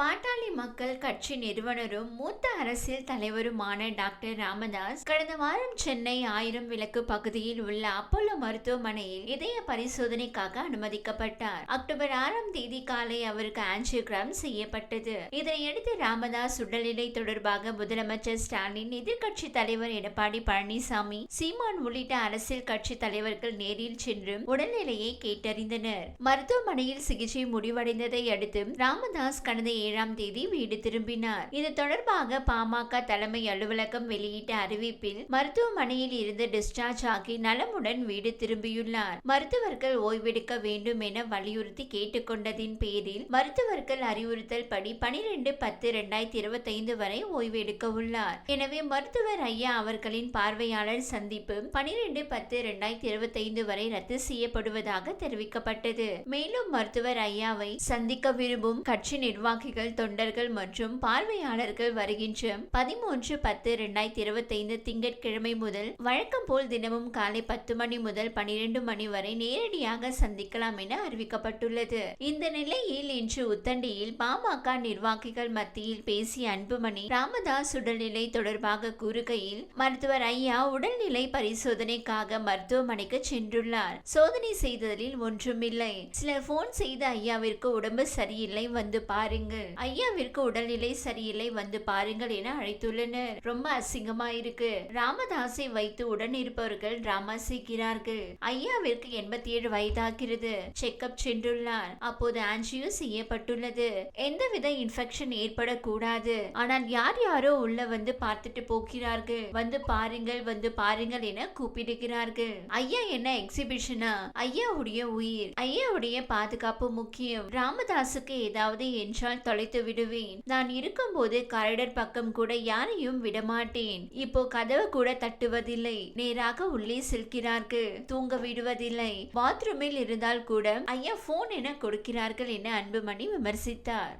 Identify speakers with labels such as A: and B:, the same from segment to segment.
A: பாட்டாளி மக்கள் கட்சி நிறுவனரும் மூத்த அரசியல் தலைவருமான டாக்டர் ராமதாஸ் கடந்த வாரம் சென்னை ஆயிரம் விளக்கு பகுதியில் உள்ள அப்போலோ மருத்துவமனையில் இதய பரிசோதனைக்காக அனுமதிக்கப்பட்டார். அக்டோபர் ஆறாம் தேதி காலை அவருக்கு ஆஞ்சியோகிராம் செய்யப்பட்டது. இதனையடுத்து ராமதாஸ் உடல்நிலை தொடர்பாக முதலமைச்சர் ஸ்டாலின் எதிர்க்கட்சி தலைவர் எடப்பாடி பழனிசாமி சீமான் உள்ளிட்ட அரசியல் கட்சி தலைவர்கள் நேரில் சென்றும் உடல்நிலையை கேட்டறிந்தனர். மருத்துவமனையில் சிகிச்சை முடிவடைந்ததை அடுத்து ராமதாஸ் கடந்த ஏழாம் தேதி வீடு திரும்பினார். இது தொடர்பாக பாமக தலைமை அலுவலகம் வெளியிட்ட அறிவிப்பில் மருத்துவமனையில் இருந்து டிஸ்சார்ஜ் ஆகி நலமுடன் வீடு திரும்பியுள்ளார். மருத்துவர்கள் ஓய்வெடுக்க வேண்டும் என வலியுறுத்தி கேட்டுக்கொண்டதின் பேரில் மருத்துவர்கள் அறிவுறுத்தல் படி பனிரெண்டு பத்து இரண்டாயிரத்தி இருபத்தி ஐந்து வரை ஓய்வெடுக்க உள்ளார். எனவே மருத்துவர் ஐயா அவர்களின் பார்வையாளர் சந்திப்பு பனிரெண்டு பத்து இரண்டாயிரத்தி இருபத்தி ஐந்து வரை ரத்து செய்யப்படுவதாக தெரிவிக்கப்பட்டது. மேலும் மருத்துவர் ஐயாவை சந்திக்க விரும்பும் கட்சி நிர்வாகிகள் தொண்டர்கள் மற்றும் பார்வையாளர்கள் வருகின்ற பதிமூன்று பத்து இரண்டாயிரத்தி இருபத்தி ஐந்து திங்கட்கிழமை முதல் வழக்கம் போல் தினமும் காலை பத்து மணி முதல் பனிரெண்டு மணி வரை நேரடியாக சந்திக்கலாம் என அறிவிக்கப்பட்டுள்ளது. இந்த நிலையில் இன்று உத்தண்டியில் பாமக நிர்வாகிகள் மத்தியில் பேசிய அன்புமணி ராமதாஸ் உடல்நிலை தொடர்பாக கூறுகையில் மருத்துவர் ஐயா உடல்நிலை பரிசோதனைக்காக மருத்துவமனைக்கு சென்றுள்ளார். சோதனை செய்ததில் ஒன்றுமில்லை. சிலர் போன் செய்த ஐயாவிற்கு உடம்பு சரியில்லை. வந்து பாருங்கள். ஐயாவிற்கு உடல்நிலை சரியில்லை வந்து பாருங்கள் என அழைத்துள்ளனர். ரொம்ப அசிங்கமா இருக்கு. ராமதாஸை வைத்து உடன் இருப்பவர்கள் டிராமா செய்கிறார்கள் ஐயாவிற்கு எண்பத்தி ஏழு வயதாகிறது. செக்அப் சென்றுள்ளார். அப்போது ஆன்ஜியோ செய்யப்பட்டுள்ளது. எந்தவித இன்ஃபெக்ஷன் ஏற்படக்கூடாது. ஆனால் யார் யாரோ உள்ள வந்து பார்த்துட்டு போகிறார்கள். வந்து பாருங்கள் வந்து பாருங்கள் என கூப்பிடுகிறார்கள். ஐயா என்ன எக்ஸிபிஷனா ஐயாவுடைய உயிர். ஐயாவுடைய பாதுகாப்பு முக்கியம். ராமதாஸுக்கு ஏதாவது என்றால் தொலைத்து விடுவேன். நான் இருக்கும்போது காரிடர் பக்கம் கூட யாரையும் விடமாட்டேன். இப்போ கதவு கூட தட்டுவதில்லை. நேராக உள்ளே செல்கிறார்கள். தூங்க விடுவதில்லை. பாத்ரூமில் இருந்தால் கூட ஐயா போன் என கொடுக்கிறார்கள் என அன்புமணி விமர்சித்தார்.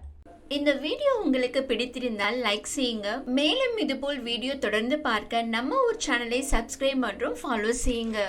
A: இந்த வீடியோ உங்களுக்கு பிடித்திருந்தால் லைக் செய்யுங்க. மேலும் இதுபோல் வீடியோ தொடர்ந்து பார்க்க நம்ம ஊர் சேனலை சப்ஸ்கிரைப் மற்றும் ஃபாலோ செய்யுங்க.